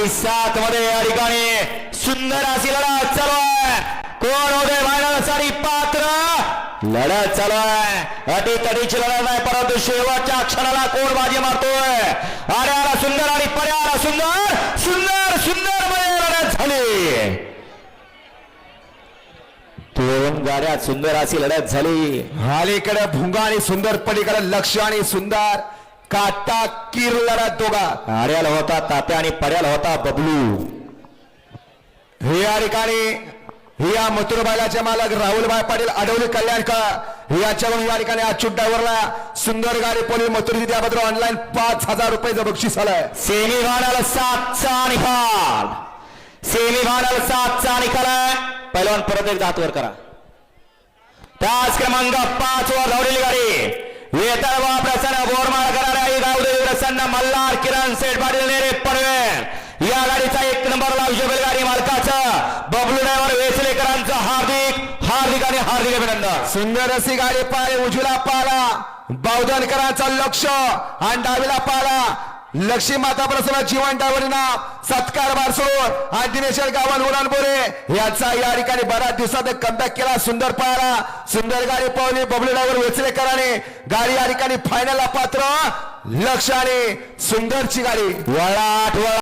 आणि सात मध्ये या ठिकाणी सुंदर अशी लढत चालू आहे कोण होते फायनलसाठी पात्र। लढत चालू आहे अटी तटीची लढत नाही परंतु शेवटच्या क्षणाला कोण बाजी मारतोय अरे आला सुंदर आणि पर्याला सुंदर सुंदर सुंदरमध्ये लढत झाली। दोन गाड्यात सुंदर अशी लढत झाली। हालीकडे भुंगा आणि सुंदर पलीकडे लक्ष आणि सुंदर। काटा किर दोघा. आर्याला होता तात्या आणि पर्याला होता बबलू. हे या ठिकाणी हिया या मालक राहुलभाई पाटील अडवली कल्याणकर. याच्याकडून या ठिकाणी अच्युत ड्रायव्हरला सुंदर गाडी पोलीस मथुरी त्याबद्दल ऑनलाईन पाच हजार रुपयाचं बक्षीस आलंय सेमी फायनल सातचा निकाल. सेमी फायनल सातचा निकाल आहे. पहिलवान परत एकदा हातवर करा. त्याच क्रमांक पाच वर धावलेली गाडी. येताना प्रसन्न बोरमाळ. करणाऱ्या ही गावदेवी मल्हार किरण सेठ पाटील नेरे पडवे या गाडीचा एक नंबर लावू शकेल गाडी बबलू ड्रायव्हर वेसलेकरांचं हार्दिक हार्दिक आणि हार्दिक अभिनंदन. सुंदर अशी गाडी पाय उजवीला पाला. बावधनकरांचा लक्ष आणि डावीला पाला. लक्ष्मी माता प्रसन्न जीवन डावरीना सत्कार बारसोड आणि दिनेश्वर गावात उडानपुरे. बोरे याचा या ठिकाणी बऱ्याच दिवसात कमबॅक केला. सुंदर पाहिला सुंदर गाडी पावली. बबलू डायव्हर वेचलेकरांनी गाडी या ठिकाणी फायनलला पात्र. लक्षाने सुंदरची गाडी. वळाट वळा